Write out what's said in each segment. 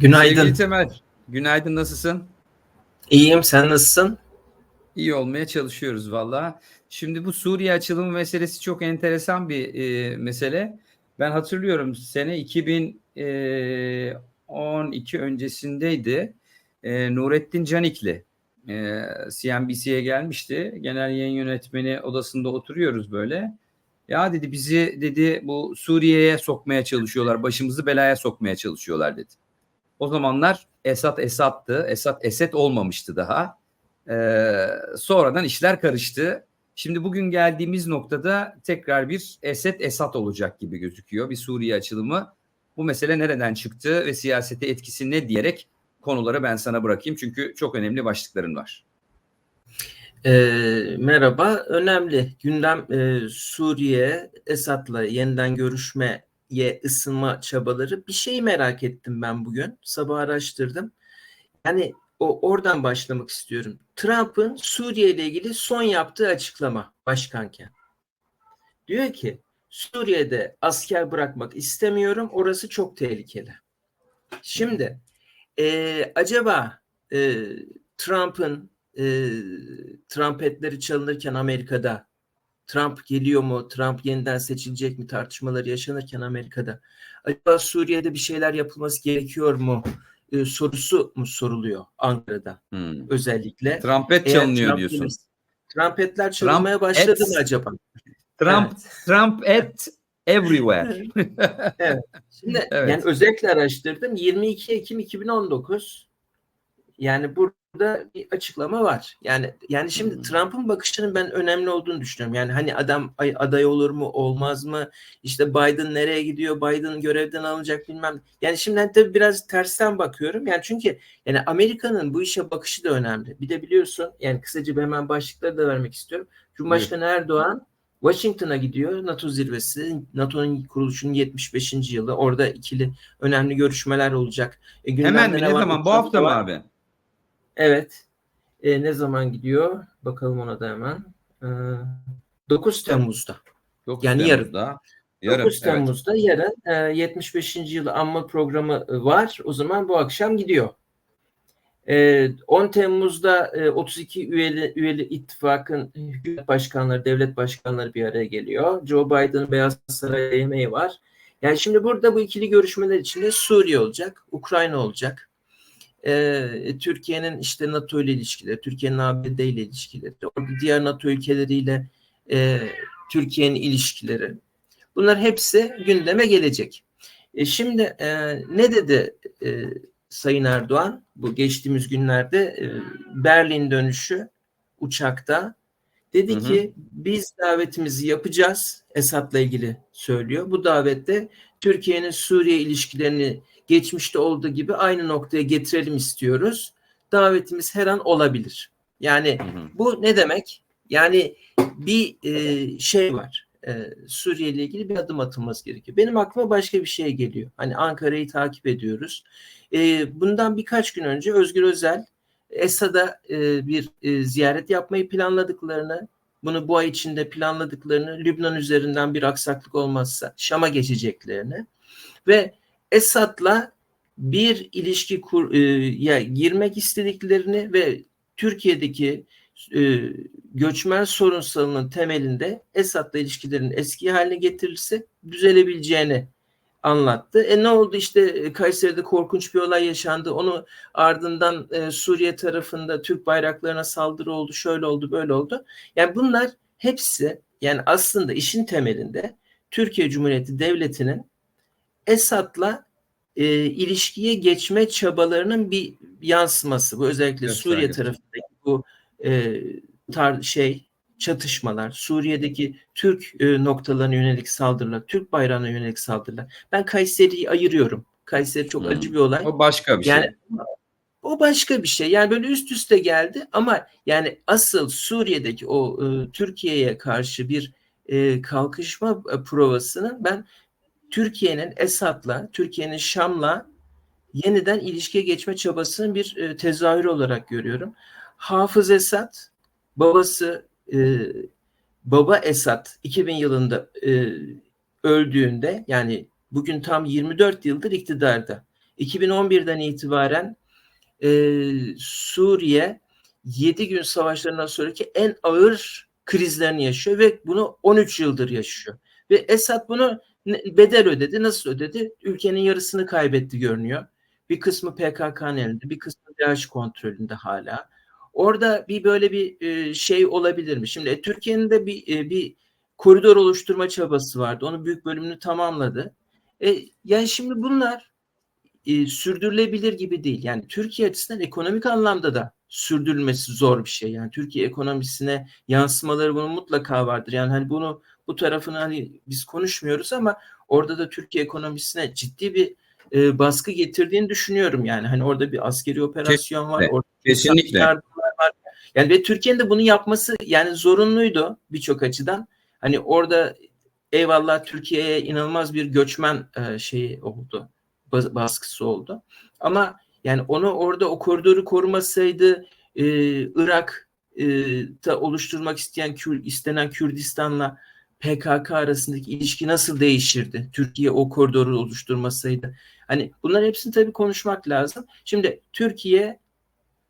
Günaydın. Sevgili Temel, günaydın nasılsın? İyiyim, sen nasılsın? İyi olmaya çalışıyoruz valla. Şimdi bu Suriye açılımı meselesi çok enteresan bir e, mesele. Ben hatırlıyorum sene 2012 öncesindeydi. E, Nurettin Canikli e, CNBC'ye gelmişti. Genel yayın yönetmeni odasında oturuyoruz böyle. Ya dedi bizi dedi bu Suriye'ye sokmaya çalışıyorlar. Başımızı belaya sokmaya çalışıyorlar dedi. O zamanlar Esat Esat'tı. Esat Esed olmamıştı daha. Ee, sonradan işler karıştı. Şimdi bugün geldiğimiz noktada tekrar bir Esed Esat olacak gibi gözüküyor. Bir Suriye açılımı. Bu mesele nereden çıktı ve siyasete etkisi ne diyerek konuları ben sana bırakayım. Çünkü çok önemli başlıkların var. Ee, merhaba. Önemli. Gündem e, Suriye, Esad'la yeniden görüşmeye ısınma çabaları. Bir şey merak ettim ben bugün. Sabah araştırdım. Yani o oradan başlamak istiyorum. Trump'ın Suriye ile ilgili son yaptığı açıklama başkanken. Diyor ki Suriye'de asker bırakmak istemiyorum. Orası çok tehlikeli. Şimdi e, acaba e, Trump'ın e, trompetleri çalınırken Amerika'da Trump geliyor mu? Trump yeniden seçilecek mi? Tartışmaları yaşanırken Amerika'da. Acaba Suriye'de bir şeyler yapılması gerekiyor mu? E, sorusu mu soruluyor Ankara'da Hmm. özellikle. Trompet Eğer çalınıyor Trump diyorsun. gelirse- Trumpetler çalınmaya Trump başladı et- mı acaba? Trump, Trump at everywhere. Şimdi Evet. yani özellikle araştırdım. 22 Ekim 2019 yani burada bir açıklama var. Yani yani şimdi. Trump'ın bakışının ben önemli olduğunu düşünüyorum. Yani hani adam ay- aday olur mu, olmaz mı? İşte Biden nereye gidiyor? Biden görevden alınacak bilmem. Yani şimdi hani tabii biraz tersten bakıyorum. Yani çünkü yani Amerika'nın bu işe bakışı da önemli. Bir de biliyorsun yani kısaca bir hemen başlıkları da vermek istiyorum. Cumhurbaşkanı Erdoğan Washington'a gidiyor NATO zirvesi. NATO'nun kuruluşunun 75. yılı. Orada ikili önemli görüşmeler olacak. E, Hemen mi? Ne zaman? Bu hafta mı abi? Evet. E, ne zaman gidiyor? Bakalım ona da hemen. E, 9 Temmuz'da. 9 Yani yarın. Temmuz'da. Yarın. 9 evet. Temmuz'da yarın e, 75. yılı anma programı e, var. O zaman bu akşam gidiyor. E, 10 Temmuz'da e, 32 üyeli, üyeli ittifakın hükümet başkanları, devlet başkanları bir araya geliyor. Joe Biden'ın Beyaz Saray'a yemeği var. Yani şimdi burada bu ikili görüşmeler içinde Suriye olacak, Ukrayna olacak. E, Türkiye'nin işte NATO ile ilişkileri, Türkiye'nin ABD ile ilişkileri, diğer NATO ülkeleriyle e, Türkiye'nin ilişkileri. Bunlar hepsi gündeme gelecek. E, şimdi e, ne dedi e, Sayın Erdoğan bu geçtiğimiz günlerde e, Berlin dönüşü uçakta dedi Hı hı. ki biz davetimizi yapacağız Esad'la ilgili söylüyor. Bu davette Türkiye'nin Suriye ilişkilerini geçmişte olduğu gibi aynı noktaya getirelim istiyoruz. Davetimiz her an olabilir. Yani Hı hı. bu ne demek? Yani bir e, şey var. E, Suriye ile ilgili bir adım atılması gerekiyor. Benim aklıma başka bir şey geliyor. Hani Ankara'yı takip ediyoruz. E, bundan birkaç gün önce Özgür Özel Esad'a e, bir e, ziyaret yapmayı planladıklarını, bunu bu ay içinde planladıklarını, Lübnan üzerinden bir aksaklık olmazsa Şam'a geçeceklerini ve Esad'la bir ilişki kur, e, ya girmek istediklerini ve Türkiye'deki e, göçmen sorunsalının temelinde Esad'la ilişkilerin eski haline getirilse düzelebileceğini anlattı. E ne oldu işte e, Kayseri'de korkunç bir olay yaşandı. Onu ardından e, Suriye tarafında Türk bayraklarına saldırı oldu. Şöyle oldu, böyle oldu. Yani bunlar hepsi yani aslında işin temelinde Türkiye Cumhuriyeti Devleti'nin Esad'la e, ilişkiye geçme çabalarının bir yansıması. Bu özellikle Suriye tarafındaki bu e, tar şey çatışmalar, Suriye'deki Türk e, noktalarına yönelik saldırılar, Türk bayrağına yönelik saldırılar. Ben Kayseri'yi ayırıyorum. Kayseri çok Hmm. acı bir olay. O başka bir şey. Yani o başka bir şey. Yani böyle üst üste geldi ama yani asıl Suriye'deki o e, Türkiye'ye karşı bir e, kalkışma e, provasının ben Türkiye'nin Esad'la, Türkiye'nin Şam'la yeniden ilişkiye geçme çabasının bir e, tezahürü olarak görüyorum. Hafız Esad, babası e, baba Esad 2000 yılında e, öldüğünde yani bugün tam 24 yıldır iktidarda. 2011'den itibaren e, Suriye 7 gün savaşlarından sonraki en ağır krizlerini yaşıyor ve bunu 13 yıldır yaşıyor. Ve Esad bunu bedel ödedi. Nasıl ödedi? Ülkenin yarısını kaybetti görünüyor. Bir kısmı PKK'nın elinde, bir kısmı DAEŞ kontrolünde hala. Orada bir böyle bir e, şey olabilir mi? Şimdi e, Türkiye'nin de bir e, bir koridor oluşturma çabası vardı. Onun büyük bölümünü tamamladı. E, yani şimdi bunlar e, sürdürülebilir gibi değil. Yani Türkiye açısından ekonomik anlamda da sürdürülmesi zor bir şey. Yani Türkiye ekonomisine yansımaları bunun mutlaka vardır. Yani hani bunu bu tarafını hani biz konuşmuyoruz ama orada da Türkiye ekonomisine ciddi bir e, baskı getirdiğini düşünüyorum yani. Hani orada bir askeri operasyon var. Orada Kesinlikle. Yani ve Türkiye'nin de bunu yapması yani zorunluydu birçok açıdan. Hani orada eyvallah Türkiye'ye inanılmaz bir göçmen e, şeyi oldu. Baskısı oldu. Ama yani onu orada o koridoru korumasaydı e, Irak e, da oluşturmak isteyen Kür, istenen Kürdistan'la PKK arasındaki ilişki nasıl değişirdi? Türkiye o koridoru oluşturmasaydı. Hani bunlar hepsini tabii konuşmak lazım. Şimdi Türkiye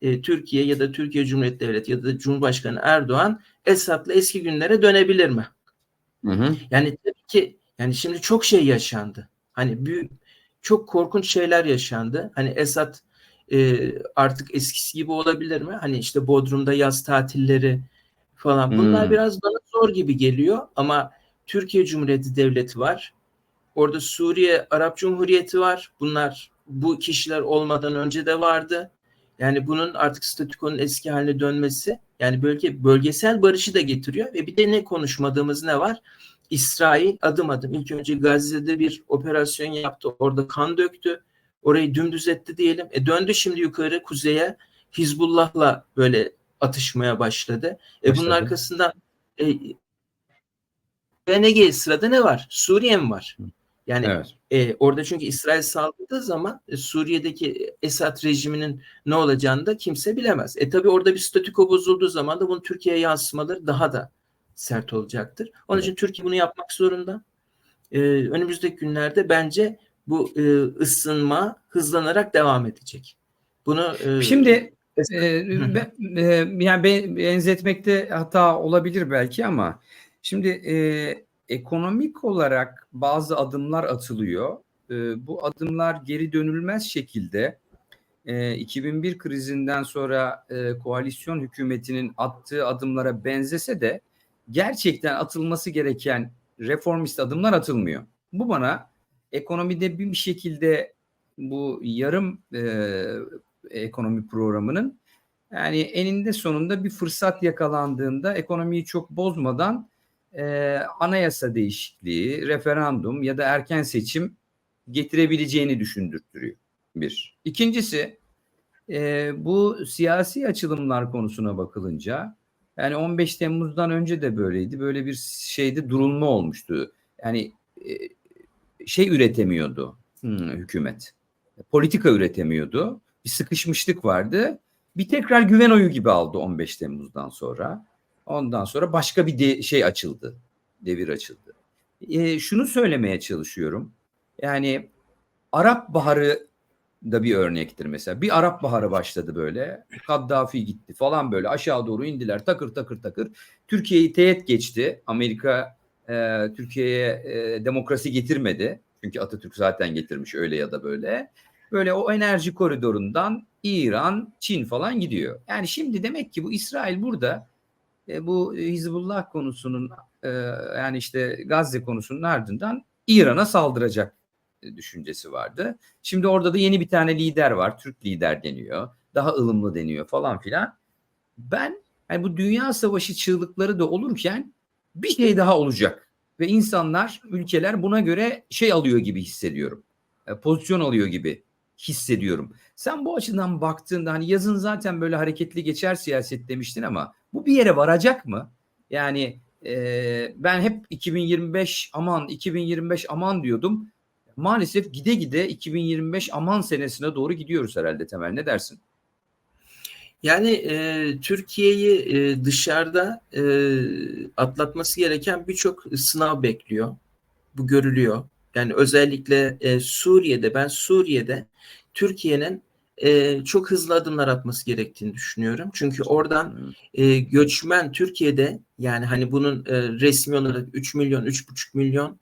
e, Türkiye ya da Türkiye Cumhuriyeti Devleti ya da Cumhurbaşkanı Erdoğan Esad'la eski günlere dönebilir mi? Hı hı. Yani tabii ki yani şimdi çok şey yaşandı. Hani büyük çok korkunç şeyler yaşandı. Hani Esad e, artık eskisi gibi olabilir mi? Hani işte Bodrum'da yaz tatilleri falan. Bunlar Hmm. biraz bana zor gibi geliyor ama Türkiye Cumhuriyeti Devleti var. Orada Suriye Arap Cumhuriyeti var. Bunlar bu kişiler olmadan önce de vardı. Yani bunun artık statükonun eski haline dönmesi yani bölge bölgesel barışı da getiriyor ve bir de ne konuşmadığımız ne var? İsrail adım adım ilk önce Gazze'de bir operasyon yaptı. Orada kan döktü. Orayı dümdüz etti diyelim. E döndü şimdi yukarı kuzeye Hizbullah'la böyle atışmaya başladı. E bunun arkasından e, ve ne gel sırada ne var? Suriye mi var? Yani Evet. e, orada çünkü İsrail saldırdığı zaman e, Suriye'deki Esad rejiminin ne olacağını da kimse bilemez. E tabi orada bir statüko bozulduğu zaman da bunun Türkiye'ye yansımaları daha da sert olacaktır. Onun için Türkiye bunu yapmak zorunda. E, önümüzdeki günlerde bence bu e, ısınma hızlanarak devam edecek. Bunu e, Şimdi e, hı. be- e, yani be- benzetmekte hata olabilir belki ama şimdi e, ekonomik olarak bazı adımlar atılıyor. E, bu adımlar geri dönülmez şekilde e, 2001 krizinden sonra e, koalisyon hükümetinin attığı adımlara benzese de gerçekten atılması gereken reformist adımlar atılmıyor. Bu bana ekonomide bir şekilde bu yarım e, ekonomi programının yani eninde sonunda bir fırsat yakalandığında ekonomiyi çok bozmadan e, anayasa değişikliği, referandum ya da erken seçim getirebileceğini düşündürtüyor. Bir. İkincisi e, bu siyasi açılımlar konusuna bakılınca yani 15 Temmuz'dan önce de böyleydi. Böyle bir şeyde durulma olmuştu. Yani e, şey üretemiyordu hmm, hükümet. Politika üretemiyordu. Bir sıkışmışlık vardı. Bir tekrar güven oyu gibi aldı 15 Temmuz'dan sonra. Ondan sonra başka bir de, şey açıldı. Devir açıldı. E, şunu söylemeye çalışıyorum. Yani Arap Baharı da bir örnektir mesela. Bir Arap Baharı başladı böyle. Kaddafi gitti falan böyle aşağı doğru indiler takır takır takır. Türkiye'yi teğet geçti. Amerika e, Türkiye'ye e, demokrasi getirmedi. Çünkü Atatürk zaten getirmiş öyle ya da böyle. Böyle o enerji koridorundan İran, Çin falan gidiyor. Yani şimdi demek ki bu İsrail burada e, bu Hizbullah konusunun e, yani işte Gazze konusunun ardından İran'a saldıracak e, düşüncesi vardı. Şimdi orada da yeni bir tane lider var. Türk lider deniyor. Daha ılımlı deniyor falan filan. Ben yani bu dünya savaşı çığlıkları da olurken bir şey daha olacak. Ve insanlar, ülkeler buna göre şey alıyor gibi hissediyorum. Pozisyon alıyor gibi hissediyorum. Sen bu açıdan baktığında hani yazın zaten böyle hareketli geçer siyaset demiştin ama bu bir yere varacak mı? Yani e, ben hep 2025 aman 2025 aman diyordum. Maalesef gide gide 2025 aman senesine doğru gidiyoruz herhalde Temel. Ne dersin? Yani e, Türkiye'yi e, dışarıda e, atlatması gereken birçok sınav bekliyor. Bu görülüyor. Yani özellikle e, Suriye'de ben Suriye'de Türkiye'nin e, çok hızlı adımlar atması gerektiğini düşünüyorum. Çünkü oradan e, göçmen Türkiye'de yani hani bunun e, resmi olarak 3 milyon, 3,5 milyon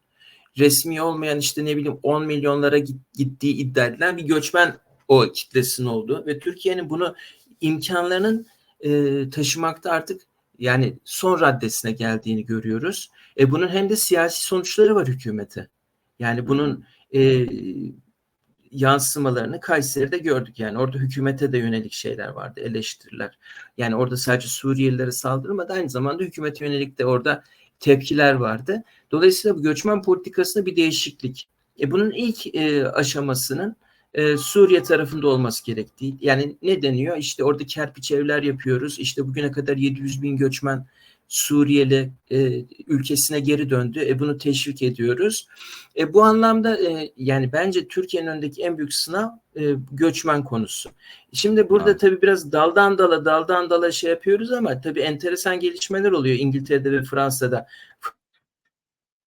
resmi olmayan işte ne bileyim 10 milyonlara git, gittiği iddia edilen bir göçmen o kitlesinin olduğu ve Türkiye'nin bunu imkanlarının e, taşımakta artık yani son raddesine geldiğini görüyoruz. E, bunun hem de siyasi sonuçları var hükümete. Yani bunun e, yansımalarını Kayseri'de gördük. Yani orada hükümete de yönelik şeyler vardı, eleştiriler. Yani orada sadece Suriyelilere saldırmadı, aynı zamanda hükümete yönelik de orada tepkiler vardı. Dolayısıyla bu göçmen politikasında bir değişiklik. E, bunun ilk e, aşamasının e, Suriye tarafında olması gerektiği. Yani ne deniyor? İşte orada kerpiç evler yapıyoruz. İşte bugüne kadar 700 bin göçmen Suriyeli e, ülkesine geri döndü. E, bunu teşvik ediyoruz. E, bu anlamda e, yani bence Türkiye'nin önündeki en büyük sınav e, göçmen konusu. Şimdi burada Evet. tabii biraz daldan dala daldan dala şey yapıyoruz ama tabii enteresan gelişmeler oluyor İngiltere'de ve Fransa'da.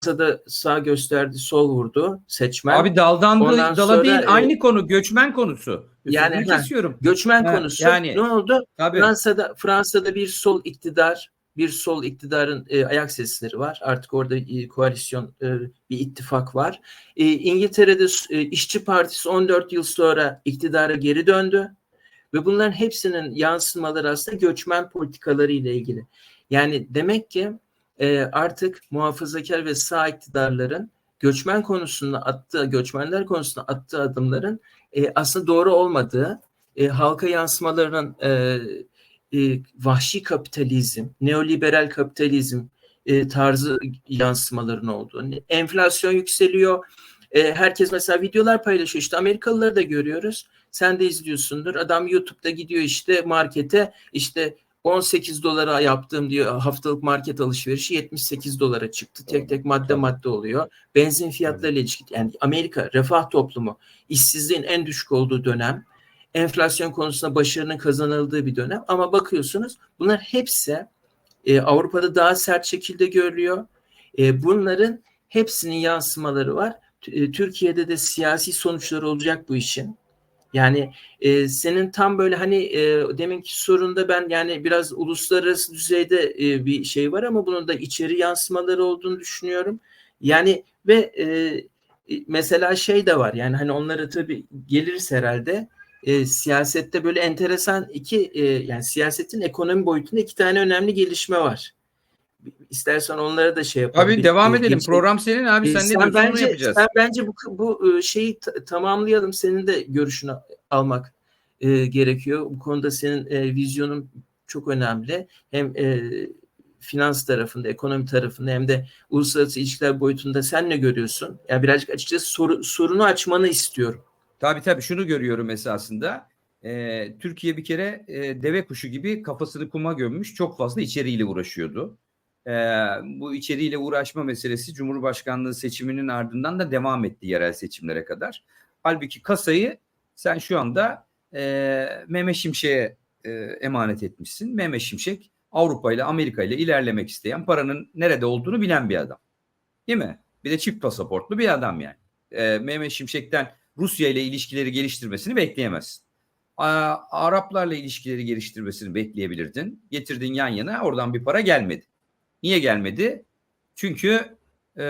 Fransa'da sağ gösterdi, sol vurdu seçmen. Abi daldan Ondan dala sonra, değil e, aynı konu göçmen konusu. Yani, kesiyorum. göçmen Ha, konusu. yani- ne oldu? Tabii. Fransa'da Fransa'da bir sol iktidar, bir sol iktidarın e, ayak sesleri var. Artık orada e, koalisyon, e, bir ittifak var. E, İngiltere'de e, İşçi Partisi 14 yıl sonra iktidara geri döndü ve bunların hepsinin yansımaları aslında göçmen politikaları ile ilgili. Yani demek ki e, artık muhafazakar ve sağ iktidarların göçmen konusunda attığı, göçmenler konusunda attığı adımların e, aslında doğru olmadığı, e, halka yansımalarının e, e, vahşi kapitalizm, neoliberal kapitalizm e, tarzı yansımaların olduğu. Enflasyon yükseliyor. E, herkes mesela videolar paylaşıyor. İşte Amerikalıları da görüyoruz. Sen de izliyorsundur. Adam YouTube'da gidiyor işte markete işte 18 dolara yaptığım diyor haftalık market alışverişi 78 dolara çıktı. Tek tek madde madde oluyor. Benzin fiyatlarıyla ilişki yani Amerika refah toplumu işsizliğin en düşük olduğu dönem enflasyon konusunda başarının kazanıldığı bir dönem ama bakıyorsunuz bunlar hepsi e, Avrupa'da daha sert şekilde görülüyor. E, bunların hepsinin yansımaları var. E, Türkiye'de de siyasi sonuçları olacak bu işin. Yani e, senin tam böyle hani e, deminki sorunda ben yani biraz uluslararası düzeyde e, bir şey var ama bunun da içeri yansımaları olduğunu düşünüyorum. Yani ve e, e, mesela şey de var yani hani onlara tabii geliriz herhalde e, siyasette böyle enteresan iki e, yani siyasetin ekonomi boyutunda iki tane önemli gelişme var. İstersen onlara da şey yapalım. Abi Bir- devam e, edelim. geçelim. Program senin abi. Sen ne diyorsun onu bence, yapacağız. Sen bence bu, bu e, şeyi ta- tamamlayalım. Senin de görüşünü almak e, gerekiyor. Bu konuda senin e, vizyonun çok önemli. Hem e, finans tarafında, ekonomi tarafında hem de uluslararası ilişkiler boyutunda sen ne görüyorsun? Yani birazcık açıkçası soru, sorunu açmanı istiyorum. Tabii tabii şunu görüyorum esasında. Ee, Türkiye bir kere e, deve kuşu gibi kafasını kuma gömmüş çok fazla içeriğiyle uğraşıyordu. Ee, bu içeriğiyle uğraşma meselesi Cumhurbaşkanlığı seçiminin ardından da devam etti yerel seçimlere kadar. Halbuki kasayı sen şu anda e, Mehmet Şimşek'e e, emanet etmişsin. Mehmet Şimşek Avrupa ile Amerika ile ilerlemek isteyen paranın nerede olduğunu bilen bir adam. Değil mi? Bir de çift pasaportlu bir adam yani. E, Mehmet Şimşek'ten Rusya ile ilişkileri geliştirmesini bekleyemezsin. Araplarla ilişkileri geliştirmesini bekleyebilirdin. Getirdin yan yana oradan bir para gelmedi. Niye gelmedi? Çünkü e,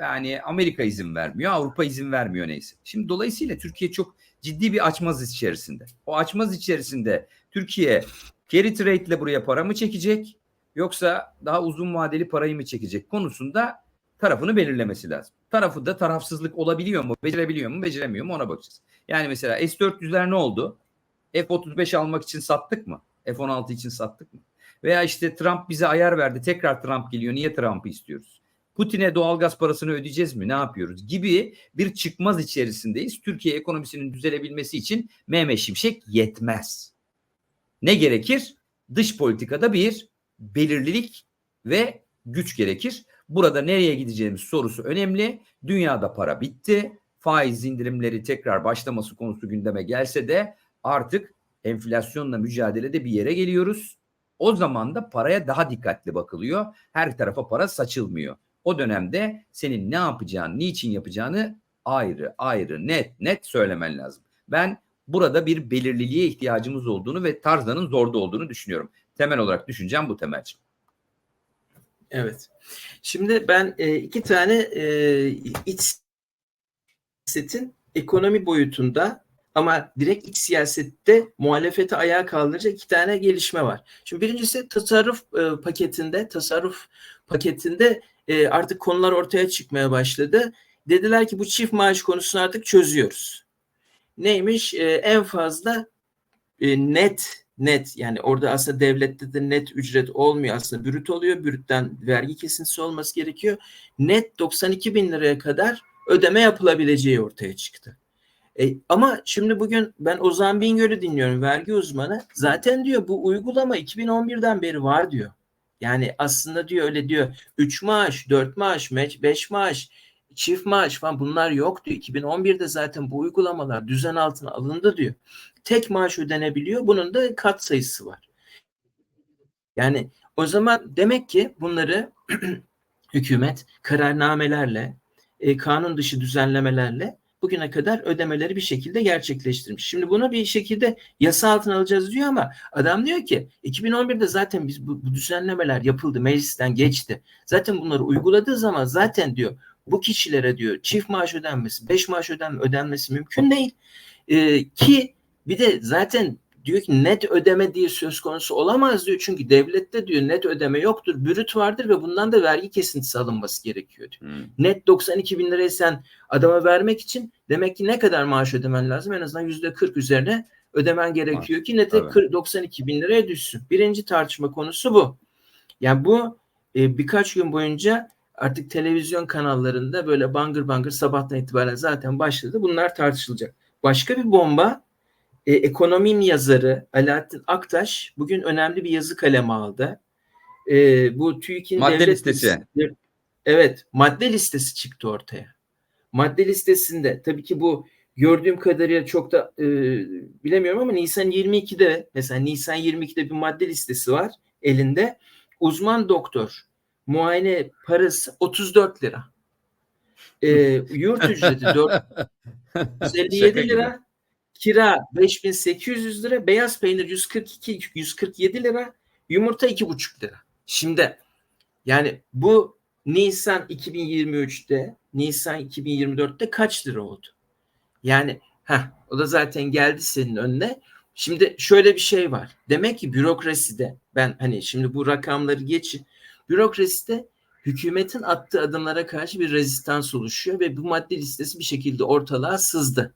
yani Amerika izin vermiyor, Avrupa izin vermiyor neyse. Şimdi dolayısıyla Türkiye çok ciddi bir açmaz içerisinde. O açmaz içerisinde Türkiye carry trade ile buraya para mı çekecek yoksa daha uzun vadeli parayı mı çekecek konusunda tarafını belirlemesi lazım. Tarafı da tarafsızlık olabiliyor mu, becerebiliyor mu, beceremiyor mu ona bakacağız. Yani mesela S-400'ler ne oldu? F-35 almak için sattık mı? F-16 için sattık mı? Veya işte Trump bize ayar verdi. Tekrar Trump geliyor. Niye Trump'ı istiyoruz? Putin'e doğalgaz parasını ödeyeceğiz mi? Ne yapıyoruz? Gibi bir çıkmaz içerisindeyiz. Türkiye ekonomisinin düzelebilmesi için Mehmet Şimşek yetmez. Ne gerekir? Dış politikada bir belirlilik ve güç gerekir. Burada nereye gideceğimiz sorusu önemli. Dünyada para bitti. Faiz indirimleri tekrar başlaması konusu gündeme gelse de artık enflasyonla mücadelede bir yere geliyoruz. O zaman da paraya daha dikkatli bakılıyor. Her tarafa para saçılmıyor. o dönemde senin ne yapacağını, niçin yapacağını ayrı ayrı net net söylemen lazım. Ben burada bir belirliliğe ihtiyacımız olduğunu ve Tarzan'ın zorda olduğunu düşünüyorum. Temel olarak düşüneceğim bu temelciğim. Evet. Şimdi ben e, iki tane e, iç siyasetin ekonomi boyutunda ama direkt iç siyasette muhalefeti ayağa kaldıracak iki tane gelişme var. Şimdi birincisi tasarruf e, paketinde, tasarruf paketinde e, artık konular ortaya çıkmaya başladı. Dediler ki bu çift maaş konusunu artık çözüyoruz. Neymiş? E, en fazla e, net net yani orada aslında devlette de net ücret olmuyor aslında brüt oluyor. Brütten vergi kesintisi olması gerekiyor. Net 92 bin liraya kadar ödeme yapılabileceği ortaya çıktı. E, ama şimdi bugün ben Ozan Bingöl'ü dinliyorum vergi uzmanı. Zaten diyor bu uygulama 2011'den beri var diyor. Yani aslında diyor öyle diyor 3 maaş, 4 maaş, 5 maaş, çift maaş falan bunlar yok diyor. 2011'de zaten bu uygulamalar düzen altına alındı diyor. Tek maaş ödenebiliyor. Bunun da kat sayısı var. Yani o zaman demek ki bunları hükümet kararnamelerle, e, kanun dışı düzenlemelerle bugüne kadar ödemeleri bir şekilde gerçekleştirmiş. Şimdi bunu bir şekilde yasa altına alacağız diyor ama adam diyor ki 2011'de zaten biz bu, bu düzenlemeler yapıldı, meclisten geçti. Zaten bunları uyguladığı zaman zaten diyor bu kişilere diyor çift maaş ödenmesi, beş maaş öden, ödenmesi mümkün değil. Ee, ki bir de zaten diyor ki net ödeme diye söz konusu olamaz diyor. Çünkü devlette diyor net ödeme yoktur. Bürüt vardır ve bundan da vergi kesintisi alınması gerekiyor diyor. Hmm. Net 92 bin lirayı sen adama vermek için demek ki ne kadar maaş ödemen lazım? En azından yüzde 40 üzerine ödemen gerekiyor ki nete evet. 92 bin liraya düşsün. Birinci tartışma konusu bu. Yani bu e, birkaç gün boyunca artık televizyon kanallarında böyle bangır bangır sabahtan itibaren zaten başladı. Bunlar tartışılacak. Başka bir bomba e, ekonominin yazarı Alaaddin Aktaş bugün önemli bir yazı kalemi aldı. E, bu TÜİK'in madde devlet listesi. listesi. Evet, madde listesi çıktı ortaya. Madde listesinde tabii ki bu gördüğüm kadarıyla çok da e, bilemiyorum ama Nisan 22'de mesela Nisan 22'de bir madde listesi var elinde. Uzman doktor muayene parası 34 lira. E, yurt ücreti 457 lira. Kira 5800 lira, beyaz peynir 142 147 lira, yumurta 2,5 lira. Şimdi yani bu Nisan 2023'te, Nisan 2024'te kaç lira oldu? Yani ha o da zaten geldi senin önüne. Şimdi şöyle bir şey var. Demek ki bürokraside ben hani şimdi bu rakamları geçin. Bürokraside hükümetin attığı adımlara karşı bir rezistans oluşuyor ve bu madde listesi bir şekilde ortalığa sızdı.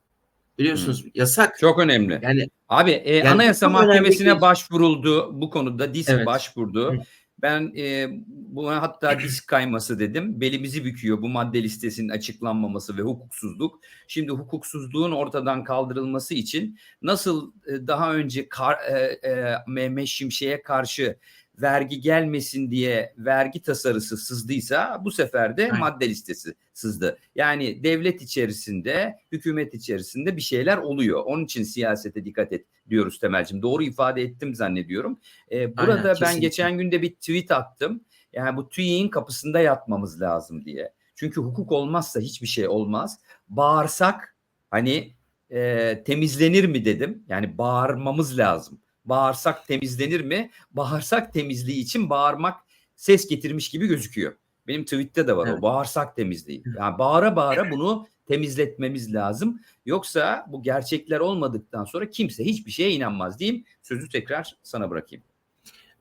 Biliyorsunuz hmm. yasak. Çok önemli. Yani abi e, yani Anayasa Mahkemesi'ne başvuruldu bu konuda DİSK evet. başvurdu. Hı. Ben e, buna hatta disk kayması dedim. Belimizi büküyor bu madde listesinin açıklanmaması ve hukuksuzluk. Şimdi hukuksuzluğun ortadan kaldırılması için nasıl e, daha önce kar, e, e, Mehmet Şimşek'e karşı vergi gelmesin diye vergi tasarısı sızdıysa bu sefer de Aynen. madde listesi sızdı. Yani devlet içerisinde, hükümet içerisinde bir şeyler oluyor. Onun için siyasete dikkat et diyoruz Temelcim. Doğru ifade ettim zannediyorum. Ee, burada Aynen, ben kesinlikle. geçen günde bir tweet attım. Yani bu TÜİ'nin kapısında yatmamız lazım diye. Çünkü hukuk olmazsa hiçbir şey olmaz. Bağırsak hani e, temizlenir mi dedim. Yani bağırmamız lazım bağırsak temizlenir mi? Bağırsak temizliği için bağırmak ses getirmiş gibi gözüküyor. Benim tweette de var evet. o bağırsak temizliği. Yani bağıra bağıra bunu temizletmemiz lazım. Yoksa bu gerçekler olmadıktan sonra kimse hiçbir şeye inanmaz diyeyim. Sözü tekrar sana bırakayım.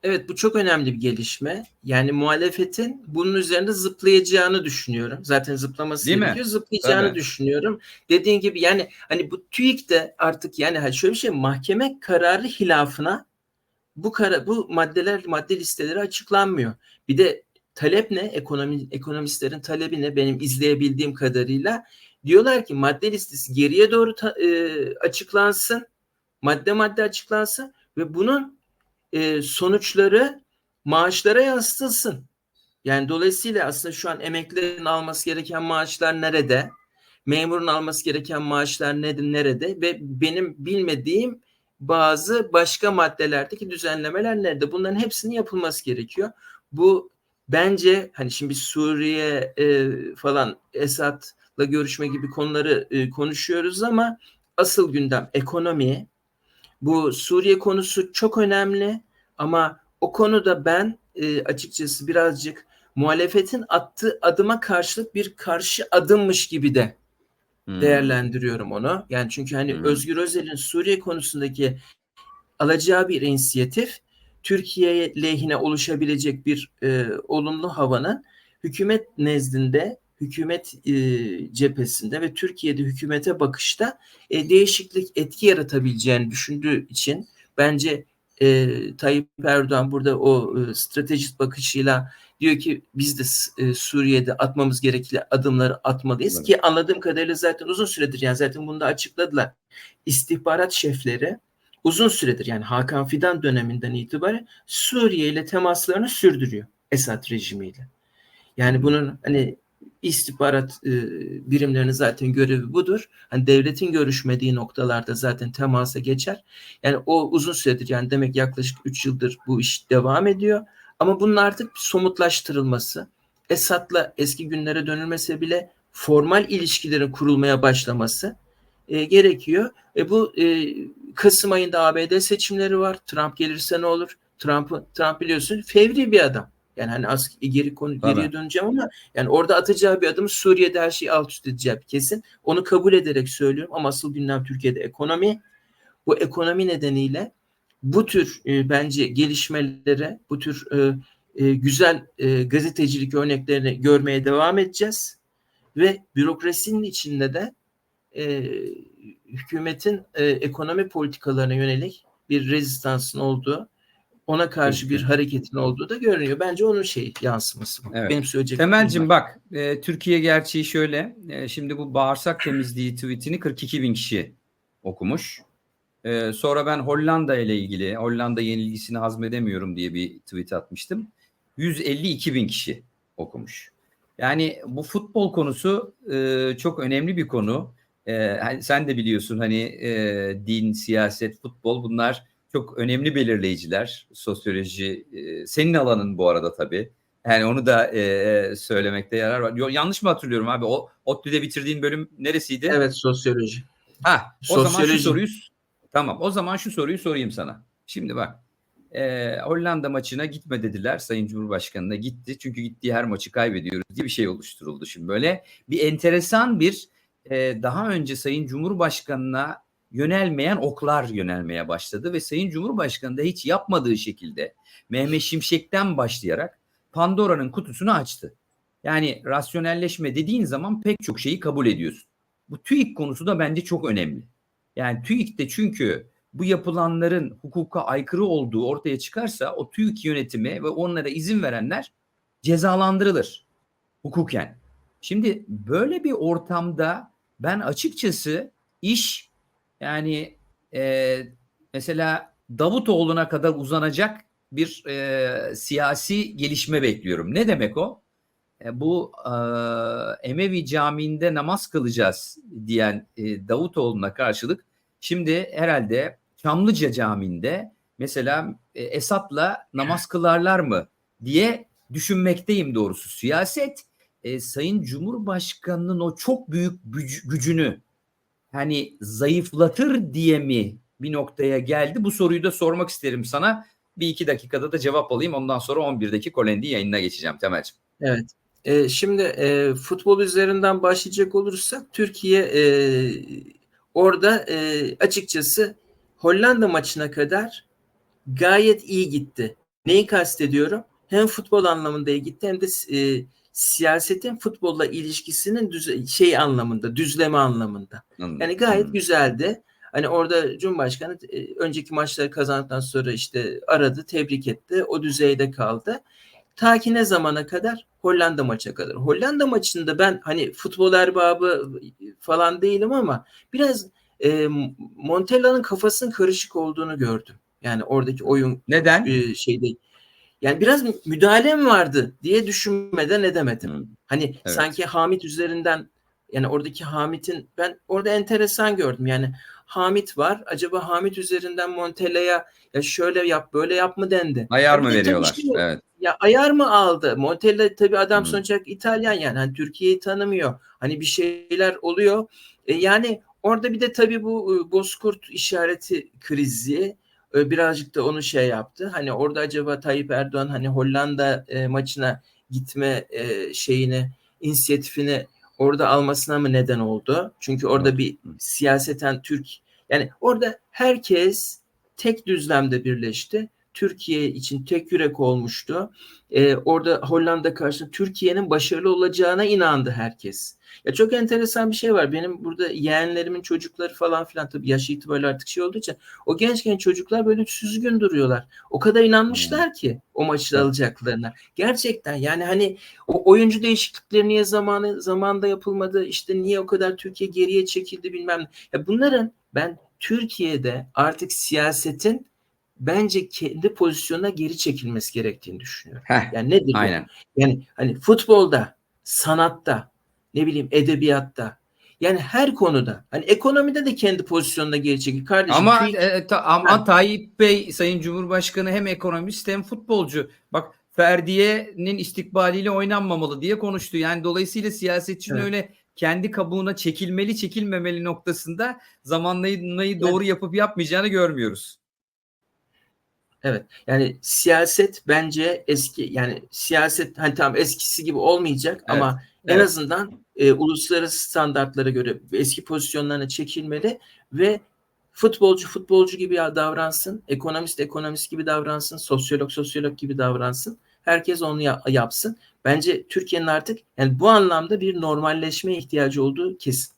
Evet bu çok önemli bir gelişme. Yani muhalefetin bunun üzerinde zıplayacağını düşünüyorum. Zaten zıplaması Değil gerekiyor. Mi? Zıplayacağını Tabii. düşünüyorum. Dediğin gibi yani hani bu TÜİK de artık yani şöyle bir şey mahkeme kararı hilafına bu kara, bu maddeler madde listeleri açıklanmıyor. Bir de talep ne? Ekonomi ekonomistlerin talebi ne? Benim izleyebildiğim kadarıyla diyorlar ki madde listesi geriye doğru ta, e, açıklansın. Madde madde açıklansın ve bunun e, sonuçları maaşlara yansıtılsın. Yani dolayısıyla aslında şu an emeklilerin alması gereken maaşlar nerede? Memurun alması gereken maaşlar nerede? Ve benim bilmediğim bazı başka maddelerdeki düzenlemeler nerede? Bunların hepsinin yapılması gerekiyor. Bu bence hani şimdi Suriye e, falan Esad'la görüşme gibi konuları e, konuşuyoruz ama asıl gündem ekonomi. Bu Suriye konusu çok önemli ama o konuda ben e, açıkçası birazcık muhalefetin attığı adıma karşılık bir karşı adımmış gibi de Hmm. değerlendiriyorum onu. Yani çünkü hani Hmm. Özgür Özel'in Suriye konusundaki alacağı bir inisiyatif Türkiye lehine oluşabilecek bir e, olumlu havanın hükümet nezdinde, hükümet e, cephesinde ve Türkiye'de hükümete bakışta e, değişiklik etki yaratabileceğini düşündüğü için bence e, Tayyip Erdoğan burada o e, stratejik bakışıyla diyor ki biz de e, Suriye'de atmamız gerekli adımları atmalıyız Evet. ki anladığım kadarıyla zaten uzun süredir yani zaten bunu da açıkladılar. İstihbarat şefleri uzun süredir yani Hakan Fidan döneminden itibaren Suriye ile temaslarını sürdürüyor Esad rejimiyle. Yani bunun hani istihbarat e, birimlerinin zaten görevi budur. Hani devletin görüşmediği noktalarda zaten temasa geçer. Yani o uzun süredir yani demek yaklaşık 3 yıldır bu iş devam ediyor. Ama bunun artık somutlaştırılması, Esad'la eski günlere dönülmese bile formal ilişkilerin kurulmaya başlaması e, gerekiyor. E, bu e, Kasım ayında ABD seçimleri var. Trump gelirse ne olur? Trump'ı Trump biliyorsun fevri bir adam. Yani hani az geri konu Tabii. geriye döneceğim ama yani orada atacağı bir adım Suriye'de her şeyi alt üst edeceği kesin. Onu kabul ederek söylüyorum ama asıl gündem Türkiye'de ekonomi. Bu ekonomi nedeniyle bu tür e, bence gelişmelere, bu tür e, e, güzel e, gazetecilik örneklerini görmeye devam edeceğiz ve bürokrasinin içinde de e, hükümetin e, ekonomi politikalarına yönelik bir rezistansın olduğu, ona karşı bir hareketin olduğu da görünüyor. Bence onun şey yansıması bu. Evet. Benim söyleyeceklerim Temelcim bak e, Türkiye gerçeği şöyle. E, şimdi bu bağırsak temizliği tweetini 42 bin kişi okumuş. E, sonra ben Hollanda ile ilgili Hollanda yenilgisini hazmedemiyorum diye bir tweet atmıştım. 152 bin kişi okumuş. Yani bu futbol konusu e, çok önemli bir konu. E, hani sen de biliyorsun hani e, din, siyaset, futbol bunlar çok önemli belirleyiciler. Sosyoloji e, senin alanın bu arada tabii. Yani onu da e, söylemekte yarar var. Yo, yanlış mı hatırlıyorum abi? O ODTÜ'de bitirdiğin bölüm neresiydi? Evet sosyoloji. Ha, o zaman şu Sosyoloji. soruyu tamam. O zaman şu soruyu sorayım sana. Şimdi bak. E, Hollanda maçına gitme dediler Sayın Cumhurbaşkanı'na gitti. Çünkü gittiği her maçı kaybediyoruz diye bir şey oluşturuldu şimdi böyle. Bir enteresan bir e, daha önce Sayın Cumhurbaşkanı'na yönelmeyen oklar yönelmeye başladı ve Sayın Cumhurbaşkanı da hiç yapmadığı şekilde Mehmet Şimşek'ten başlayarak Pandora'nın kutusunu açtı. Yani rasyonelleşme dediğin zaman pek çok şeyi kabul ediyorsun. Bu TÜİK konusu da bence çok önemli. Yani TÜİK'te çünkü bu yapılanların hukuka aykırı olduğu ortaya çıkarsa o TÜİK yönetimi ve onlara izin verenler cezalandırılır hukuken. Şimdi böyle bir ortamda ben açıkçası iş yani e, mesela Davutoğlu'na kadar uzanacak bir e, siyasi gelişme bekliyorum. Ne demek o? E, bu e, Emevi Camii'nde namaz kılacağız diyen e, Davutoğlu'na karşılık şimdi herhalde Çamlıca Camii'nde mesela e, Esat'la namaz kılarlar mı diye düşünmekteyim doğrusu. Siyaset e, Sayın Cumhurbaşkanı'nın o çok büyük güc- gücünü hani zayıflatır diye mi bir noktaya geldi? Bu soruyu da sormak isterim sana. Bir iki dakikada da cevap alayım. Ondan sonra 11'deki Kolendi yayınına geçeceğim Temelciğim. Evet. E, şimdi e, futbol üzerinden başlayacak olursak Türkiye e, orada e, açıkçası Hollanda maçına kadar gayet iyi gitti. Neyi kastediyorum? Hem futbol anlamında iyi gitti hem de e, siyasetin futbolla ilişkisinin düze- şey anlamında, düzleme anlamında. Anladım. Yani gayet Hmm. güzeldi. Hani orada Cumhurbaşkanı e, önceki maçları kazandıktan sonra işte aradı, tebrik etti. O düzeyde kaldı. Ta ki ne zamana kadar? Hollanda maça kadar. Hollanda maçında ben hani futbol erbabı falan değilim ama biraz e, Montella'nın kafasının karışık olduğunu gördüm. Yani oradaki oyun Neden? e, şeyde yani biraz müdahale mi vardı diye düşünmeden edemedim. Hmm. Hani Evet. sanki Hamit üzerinden yani oradaki Hamit'in ben orada enteresan gördüm. Yani Hamit var. Acaba Hamit üzerinden Montella'ya ya şöyle yap böyle yap mı dendi. Ayar Ya mı veriyorlar? şey- Evet. ya ayar mı aldı? Montella tabii adam Hı. sonuç olarak İtalyan yani hani Türkiye'yi tanımıyor. Hani bir şeyler oluyor. E, yani orada bir de tabii bu e, Bozkurt işareti krizi birazcık da onu şey yaptı. Hani orada acaba Tayyip Erdoğan hani Hollanda e, maçına gitme e, şeyini inisiyatifini orada almasına mı neden oldu? Çünkü orada bir siyaseten Türk yani orada herkes tek düzlemde birleşti. Türkiye için tek yürek olmuştu. Ee, orada Hollanda karşısında Türkiye'nin başarılı olacağına inandı herkes. Ya çok enteresan bir şey var. Benim burada yeğenlerimin çocukları falan filan tabii yaş itibariyle artık şey olduğu için o genç genç çocuklar böyle süzgün duruyorlar. O kadar inanmışlar ki o maçı alacaklarına. Gerçekten yani hani o oyuncu değişiklikleri niye zamanı zamanda yapılmadı? İşte niye o kadar Türkiye geriye çekildi bilmem ne. Ya bunların ben Türkiye'de artık siyasetin bence kendi pozisyonuna geri çekilmesi gerektiğini düşünüyorum. Heh, Yani nedir bu? aynen. Yani hani futbolda, sanatta, ne bileyim edebiyatta yani her konuda hani ekonomide de kendi pozisyonuna geri çekil kardeşim. Ama TÜİK- e, ta- ama Ha. Tayyip Bey Sayın Cumhurbaşkanı hem ekonomist hem futbolcu. Bak Ferdiye'nin istikbaliyle oynanmamalı diye konuştu. Yani dolayısıyla siyasetçinin Evet. öyle kendi kabuğuna çekilmeli çekilmemeli noktasında zamanlamayı doğru yapıp yapmayacağını görmüyoruz. Evet. Yani siyaset bence eski yani siyaset hani tamam eskisi gibi olmayacak Evet, ama en evet. azından e, uluslararası standartlara göre eski pozisyonlarına çekilmeli ve futbolcu futbolcu gibi davransın, ekonomist ekonomist gibi davransın, sosyolog sosyolog gibi davransın. Herkes onu ya- yapsın. Bence Türkiye'nin artık yani bu anlamda bir normalleşmeye ihtiyacı olduğu kesin.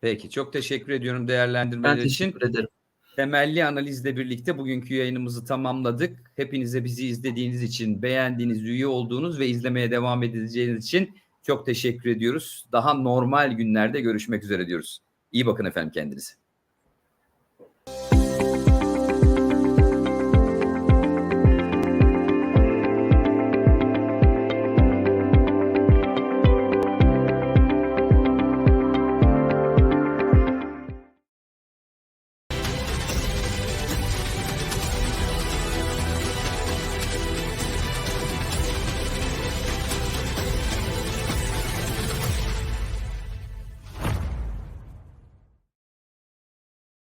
Peki çok teşekkür ediyorum Ben değerlendirmeler için. teşekkür ederim. Temelli analizle birlikte bugünkü yayınımızı tamamladık. Hepinize bizi izlediğiniz için, beğendiğiniz, üye olduğunuz ve izlemeye devam edeceğiniz için çok teşekkür ediyoruz. Daha normal günlerde görüşmek üzere diyoruz. İyi bakın efendim kendinize.